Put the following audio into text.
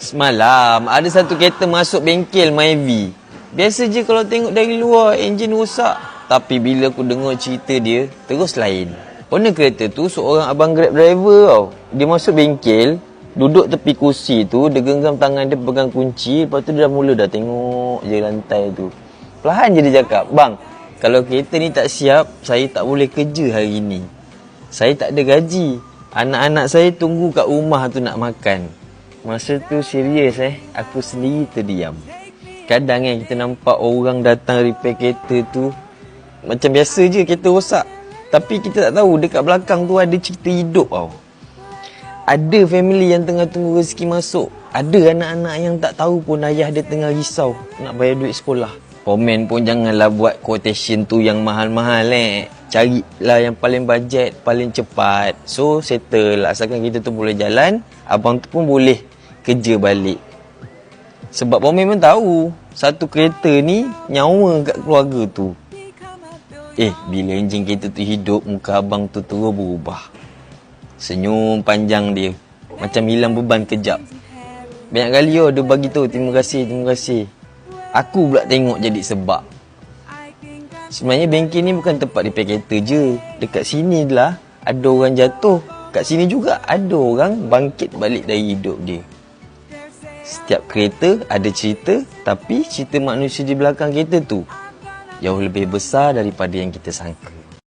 Semalam ada satu kereta masuk bengkel Myvi. Biasa je kalau tengok dari luar enjin rosak. Tapi bila aku dengar cerita dia, terus lain. Owner kereta tu seorang abang grab driver tau. Dia masuk bengkel, duduk tepi kursi tu, dia genggam tangan dia pegang kunci. Lepas tu dia dah mula dah tengok je lantai tu. Perlahan je dia cakap, Bang, kalau kereta ni tak siap, saya tak boleh kerja hari ni. Saya tak ada gaji. Anak-anak saya tunggu kat rumah tu nak makan. Masa tu serius eh, aku sendiri terdiam. Kadang eh kita nampak orang datang repair kereta tu macam biasa je kereta rosak. Tapi kita tak tahu dekat belakang tu ada cerita hidup tau. Ada family yang tengah tunggu rezeki masuk. Ada anak-anak yang tak tahu pun ayah dia tengah risau nak bayar duit sekolah. Komen pun janganlah buat quotation tu yang mahal-mahal eh. Carilah yang paling bajet, paling cepat. So settle. Asalkan kita tu boleh jalan, abang tu pun boleh kerja balik. Sebab Pomen pun tahu satu kereta ni nyawa kat keluarga tu. Eh, bila enjin kereta tu hidup, muka abang tu terus berubah. Senyum panjang dia. Macam hilang beban kejap. Banyak kali oh, dia bagi tahu terima kasih, terima kasih. Aku pula tengok jadi sebab. Sebenarnya bengkel ni bukan tempat repair kereta je. Dekat sini lah ada orang jatuh. Kat sini juga ada orang bangkit balik dari hidup dia. Setiap kereta ada cerita tapi cerita manusia di belakang kereta tu jauh lebih besar daripada yang kita sangka.